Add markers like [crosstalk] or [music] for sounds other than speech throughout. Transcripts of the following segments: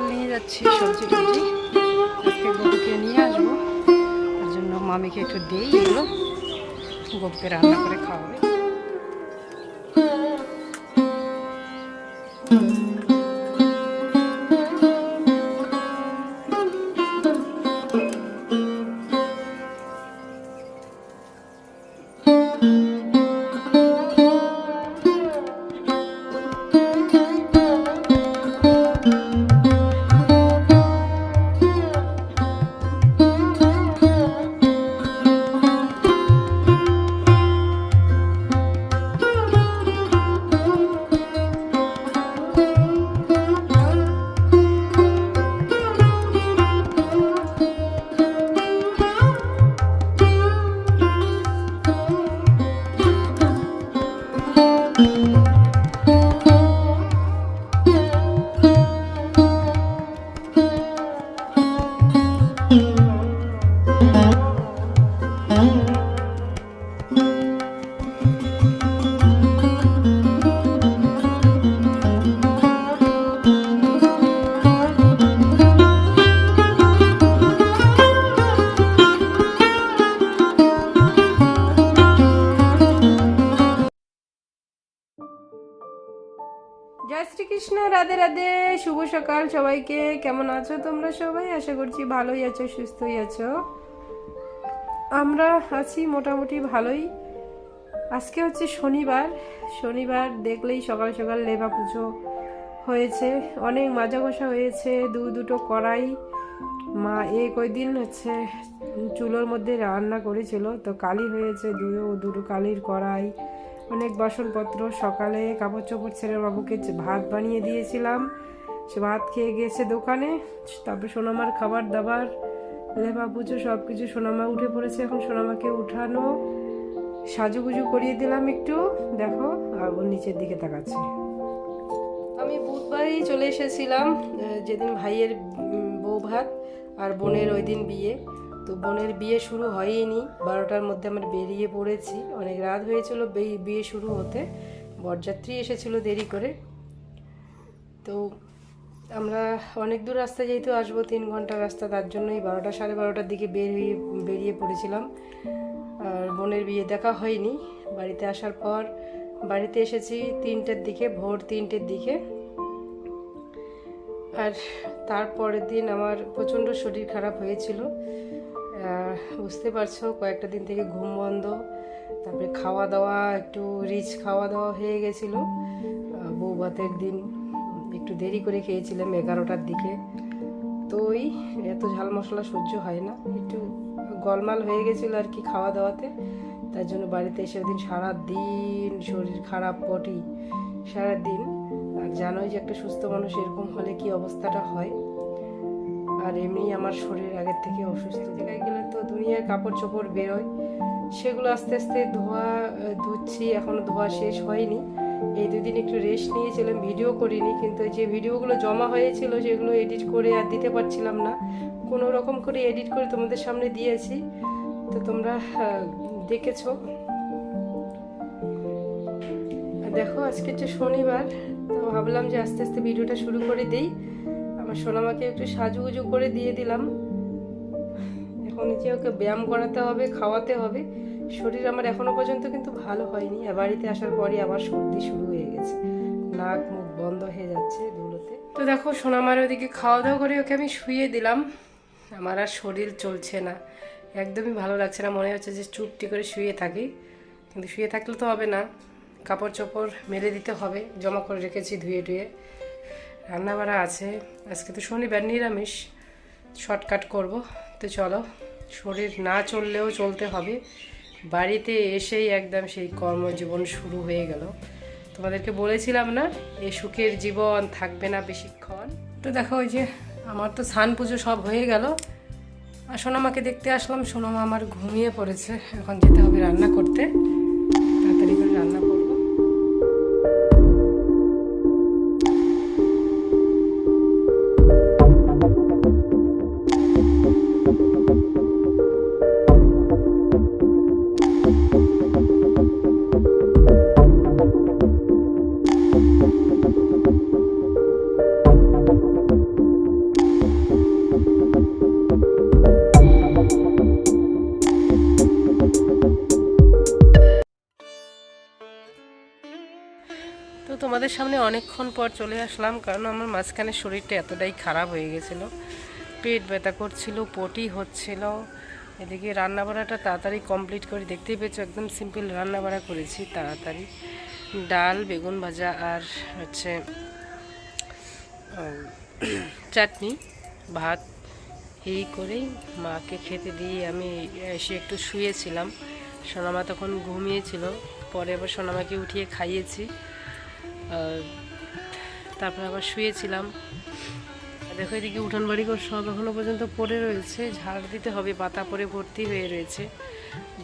করছি সবজি টবজি আজকে গরুকে নিয়ে আসব। তার জন্য মামিকে একটু দিই এগুলো। গরুকে রান্না করে খাওয়াবে। জয় শ্রীকৃষ্ণ, রাধে রাধে, শুভ সকাল সবাইকে। কেমন আছো তোমরা সবাই? আশা করছি ভালোই আছো, সুস্থই আছো। আমরা আছি মোটামুটি ভালোই। আজকে হচ্ছে শনিবার। শনিবার দেখলেই সকাল সকাল লেবা পুজো হয়েছে। অনেক মাজা কষা হয়েছে, দু দুটো কড়াই। মা এ কয়দিন হচ্ছে চুলোর মধ্যে রান্না করেছিল, তো কালি হয়েছে দু দুটো কালির কড়াই। অনেক বাসনপত্র, সকালে কাপড় চোপড় ছেড়ে বাবুকে ভাত বানিয়ে দিয়েছিলাম, সে ভাত খেয়ে গেছে দোকানে, তারপর সোনামার খাবার দাবার লেবা পুজো সব কিছু সোনামা উঠে পড়েছে, এখন সোনামাকে উঠানো, সাজুগুজু করিয়ে দিলাম একটু, দেখো, আর নিচের দিকে তাকাচ্ছে। আমি বুধবারই চলে এসেছিলাম যেদিন ভাইয়ের বউ ভাত, আর বোনের ওই দিন বিয়ে। তো বোনের বিয়ে শুরু হয়নি। বারোটার মধ্যে আমরা বেরিয়ে পড়েছি। অনেক রাত হয়েছিল বিয়ে শুরু হতে। বরযাত্রী এসেছিল দেরি করে। তো আমরা অনেক দূর রাস্তা যেহেতু আসব, তিন ঘণ্টা রাস্তা, তার জন্যই বারোটা সাড়ে বারোটার দিকে বের হয়ে বেরিয়ে পড়েছিলাম। আর বোনের বিয়ে দেখা হয়নি। বাড়িতে আসার পর বাড়িতে এসেছি তিনটের দিকে, ভোর তিনটের দিকে। আর তারপরের দিন আমার প্রচণ্ড শরীর খারাপ হয়েছিল। বুঝতে পারছ, কয়েকটা দিন থেকে ঘুম বন্ধ। তারপরে খাওয়া দাওয়া একটু রিচ খাওয়া দাওয়া হয়ে গেছিল। বউ ভাতের দিন একটু দেরি করে খেয়েছিলাম এগারোটার দিকে। তো ওই এত ঝাল মশলা সহ্য হয় না। একটু গলমাল হয়ে গেছিল আর কি খাওয়া দাওয়াতে তার জন্য বাড়িতে এসে দিন সারা দিন শরীর খারাপ পটি সারা দিন আর জানোই যে একটা সুস্থ মানুষ এরকম হলে কি অবস্থাটা হয়। আর এমনি আমার শরীর আগের থেকে অসুস্থ। জায়গায় গেলে তো দুনিয়ার কাপড় চোপড় বেরোয়। সেগুলো আস্তে আস্তে ধোয়া ধুচ্ছি। এখনও ধোয়া শেষ হয়নি। এই দুদিন একটু রেস্ট নিয়েছিলাম ভিডিও করিনি। কিন্তু যে ভিডিওগুলো জমা হয়েছিল, সেগুলো এডিট করে আর দিতে পারছিলাম না। কোনো রকম করে এডিট করে তোমাদের সামনে দিয়েছি। তো তোমরা দেখেছ। দেখো, আজকে হচ্ছে শনিবার। তো ভাবলাম যে আস্তে আস্তে ভিডিওটা শুরু করে দেই। আমার সোনামাকে একটু সাজুগুজু করে দিয়ে দিলাম। এখন যে ওকে ব্যায়াম করাতে হবে, খাওয়াতে হবে, শরীর আমার এখনও পর্যন্ত কিন্তু ভালো হয়নি। আর বাড়িতে আসার পরই আবার সর্দি শুরু হয়ে গেছে। নাক মুখ বন্ধ হয়ে যাচ্ছে ধুলোতে। তো দেখো, সোনামার ওদিকে খাওয়া দাওয়া করে ওকে আমি শুয়ে দিলাম। আমার আর শরীর চলছে না। একদমই ভালো লাগছে না। মনে হচ্ছে যে চুপটি করে শুয়ে থাকি। কিন্তু শুয়ে থাকলে তো হবে না। কাপড় চোপড় মেলে দিতে হবে। জমা করে রেখেছি ধুয়ে ধুয়ে রান্নাবাড়া আছে। আজকে তো শনিবার নিরামিষ। শর্টকাট করব। তো চলো, শরীর না চললেও চলতে হবে। বাড়িতে এসেই একদম সেই কর্মজীবন শুরু হয়ে গেল। তোমাদেরকে বলেছিলাম না, এই সুখের জীবন থাকবে না বেশিক্ষণ। তো দেখো, ওই যে আমার তো স্নান পুজো সব হয়ে গেল। আর সোনামাকে দেখতে আসলাম। সোনামা আমার ঘুমিয়ে পড়েছে। এখন যেতে হবে রান্না করতে। তাড়াতাড়ি করে রান্না তোমাদের সামনে অনেকক্ষণ পর চলে আসলাম, কারণ আমার মাঝখানে শরীরটা এতটাই খারাপ হয়ে গেছিল। পেট ব্যথা করছিল, পটি হচ্ছিল। এদিকে রান্নাবাড়াটা তাড়াতাড়ি কমপ্লিট করে দেখতেই পেয়েছ, একদম সিম্পল রান্নাবাড়া করেছি তাড়াতাড়ি। ডাল, বেগুন ভাজা আর হচ্ছে [clears throat] চাটনি, ভাত। এই করেই মাকে খেতে দিয়ে আমি এসে একটু শুয়েছিলাম। সোনামা তখন ঘুমিয়েছিল, পরে আবার সোনামাকে উঠিয়ে খাইয়েছি। তারপর আবার শুয়েছিলাম। দেখো এদিকে উঠান বাড়ি সব এখনও পর্যন্ত পড়ে রয়েছে। ঝাড় দিতে হবে, পাতা পরে ভর্তি হয়ে রয়েছে।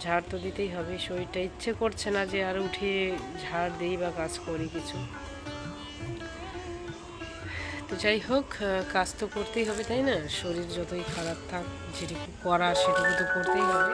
ঝাড় তো দিতেই হবে, শরীরটা ইচ্ছে করছে না যে আর উঠে ঝাড় দিই বা কাজ করি কিছু। তো যাই হোক কাজ তো করতেই হবে, তাই না? শরীর যতই খারাপ থাক, যেটুকু করা সেটুকু তো করতেই হবে।